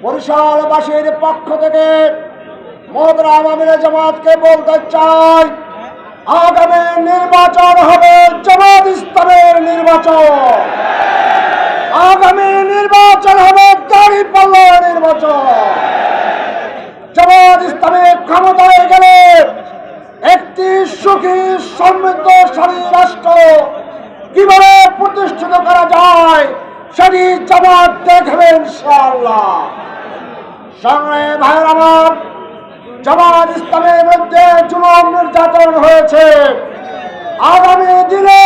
বরিশালবাসীর পক্ষ থেকে মোদরাম আমির জামাতকে বলতে চাই, আগামী নির্বাচন হবে জামাত ইসলামের নির্বাচন। আগামী নির্বাচন হবে দাড়ি পাল্লার নির্বাচন। জামাত ইসলামী ক্ষমতায় গেলে একটি সুখী সমৃদ্ধশালী রাষ্ট্র কীভাবে প্রতিষ্ঠিত করা যায় সেটি জামাত দেখবে ইনশাআল্লাহ। সংগ্রামী ভাইয়ের আমার, জামাত ইসলামের মধ্যে জুলুম নির্যাতন হয়েছে। আগামী দিনে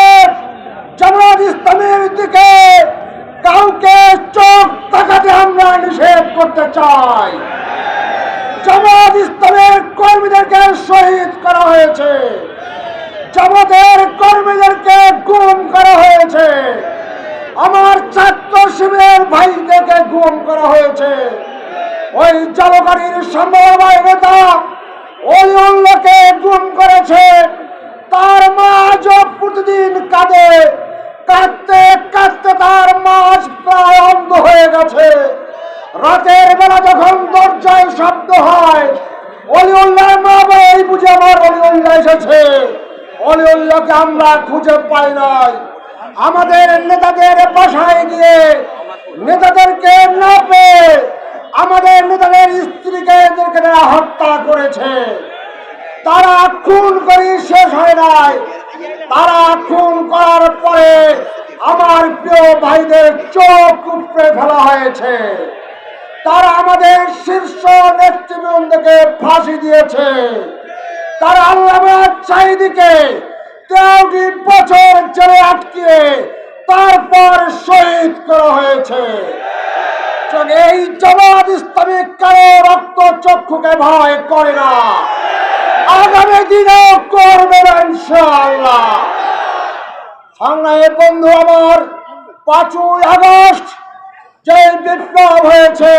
জামাত ইসলামের দিকে কাউকে চোখ তাকাতে আমরা নিষেধ করতে চাই। জামাত ইসলামের কর্মীদেরকে শহীদ করা হয়েছে। জামাতের কর্মীদেরকে গুম করা হয়েছে। আমার শিবিরের ভাইদেরকে গুম করা হয়েছে। ওই জলগাড়ির সম্ভাবনায় নেতা ওই উল্লোকে গুম করেছে। তার মা আজ প্রতিদিন কাঁদে, কাঁদতে কাঁদতে তার মাছ প্রায় অন্ধ হয়ে গেছে। রাতের বেলা যখন দরজায় শব্দ হয় অলিউল্লাহ মা এই বুঝে আমার অলিউল্লাহ এসেছে। অলিউল্লাহকে আমরা খুঁজে পাই নাই। আমাদের নেতাদের বাসায় গিয়ে নেতাদেরকে না পেয়ে আমাদের নেতাদের স্ত্রীকে এদেরকে তারা হত্যা করেছে। তারা খুন করে শেষ হয় নাই। তারা খুন করার পরে আমার প্রিয় ভাইদের চোখ উপড়ে ফেলা হয়েছে। তারা আমাদের শীর্ষ নেতৃবৃন্দকে ফাঁসি দিয়েছে। তারা আল্লামা চাইদিকে তেরোটি বছর জেলে আটকিয়ে তারপর শহীদ করা হয়েছে। সুতরাং এই জমাত ইসলামিক কারও রক্ত চক্ষুকে ভয় করে না। আগামী দিনেও করবে না ইনশাআল্লাহ। সংগ্রামের বন্ধু আমার, পাঁচই আগস্ট যে বিপ্লব হয়েছে,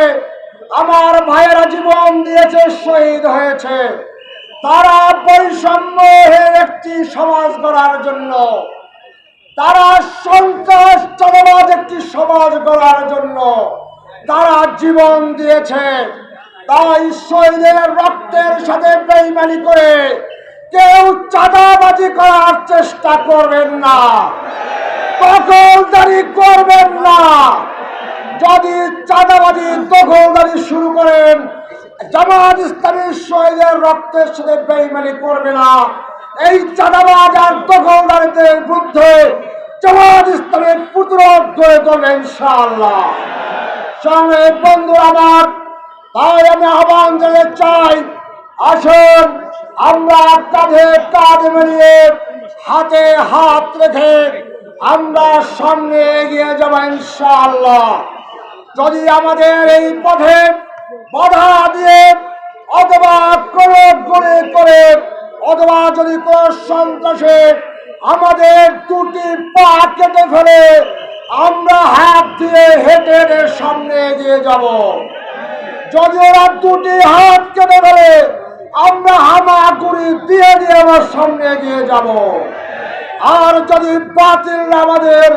আমার ভাইয়েরা জীবন দিয়েছে, শহীদ হয়েছে। তারা বৈষম্যের একটি সমাজ গড়ার জন্য, তারা সন্ত্রাস চালাবাজ একটি সমাজ গড়ার জন্য তারা জীবন দিয়েছে। তাই শহীদের রক্তের সাথে বেইমানি করে কেউ চাঁদাবাজি করার চেষ্টা করবেন না। দখলদারি করবেন না। যদি চাঁদাবাজি, দখলদারি শুরু করেন, জামাত ইসলামী শহীদের রক্তের সাথে বেইমানি করবে না। এই চাঁদাবাজ আর দখলদারিদের বিরুদ্ধে জামাত ইসলামের করে তোলে ইনশাআল্লাহ। সঙ্গে বন্ধু আমার, তাই আমি আহ্বান জানাতে চাই আসুন আমরা কাঁধে কাঁধ মিলিয়ে হাতে হাত রেখে আমরা সামনে এগিয়ে যাব ইনশাআল্লাহ। যদি আমাদের এই পথে বাধা দিয়ে অথবা কোনো করে করে অথবা যদি কোনো সন্ত্রাসে আমাদের দুটি পা কেটে ফেলে আমরা হাত দিয়ে হেঁটে হেঁটে সামনে এগিয়ে যাব। যদি ওরা দুটি হাত কেটে ফেলে, আমরা হামা হামাগুড়ি দিয়ে দিয়ে আমার সামনে এগিয়ে যাব। আর যদি বাতিল আমাদের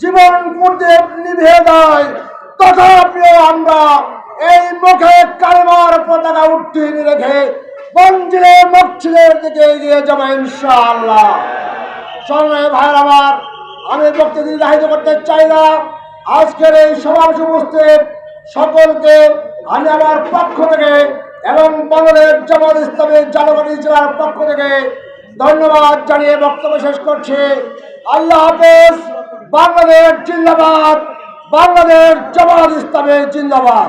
জীবন করতে নিভে দেয়, তথাপিও আমরা এই মুখে কালেমার পতাকা উঠিয়ে রেখে মঞ্জিলে মকছিলের দিকে এগিয়ে যাব ইনশাআল্লাহ। সঙ্গে ভাই আমার আমি বক্তব্য নির্ধারিত করতে চাই না। আজকের এই সমাবেশ উপস্থিত সকলকে আমি আমার পক্ষ থেকে এবং বাংলাদেশ জামাত ইসলামের জালবাড়ি জেলার পক্ষ থেকে ধন্যবাদ জানিয়ে বক্তব্য শেষ করছি। আল্লাহ হাফেজ, বাংলাদেশ জিন্দাবাদ, বাংলাদেশ জামাত ইসলামের জিন্দাবাদ।